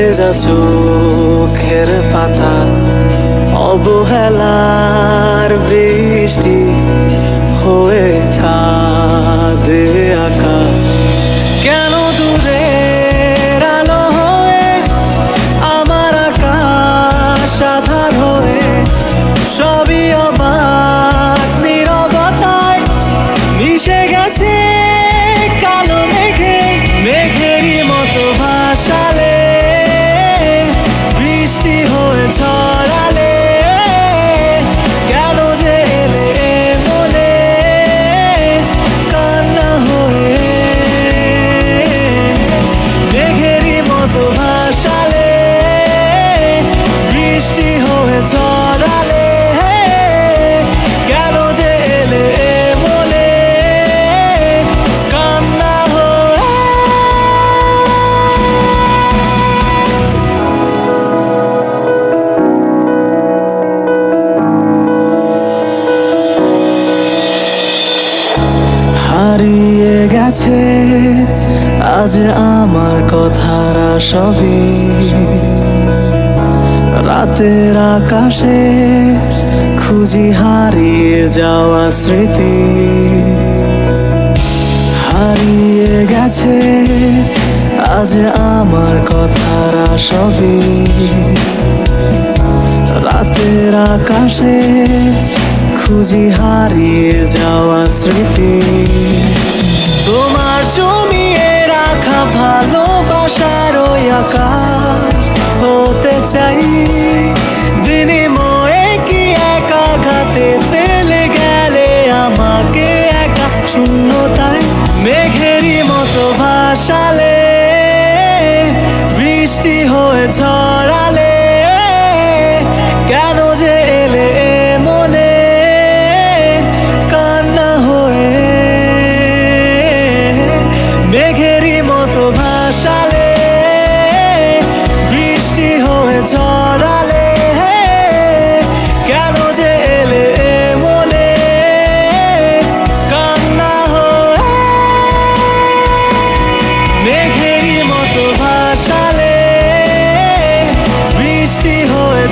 ভেজা চোখের পাতা, অবহেলার বৃষ্টি হয়ে কাঁদে আকাশ। কেন দূরের আলো হয়ে, আমার আকাশ আধার হয়ে, সবই গেছে আজ আমার কথার সবই রাতের আকাশে খুঁজি হারিয়ে যাওয়া স্মৃতি। হারিয়ে গেছে, আজ আমার কথার সবই রাতের আকাশে খুঁজি হারিয়ে যাওয়া স্মৃতি। চাই। বিনিময়ে কি একা ঘাতে ফেলে গেলে আমাকে একা? শূন্যতায় মেঘেরই মতো ভাসালে, বৃষ্টি হয়ে ছড়ালে ছড়ালে কেন যে এলে মনে কান্না হয়ে মেঘেরই মতো ভাসালে বৃষ্টি হয়ে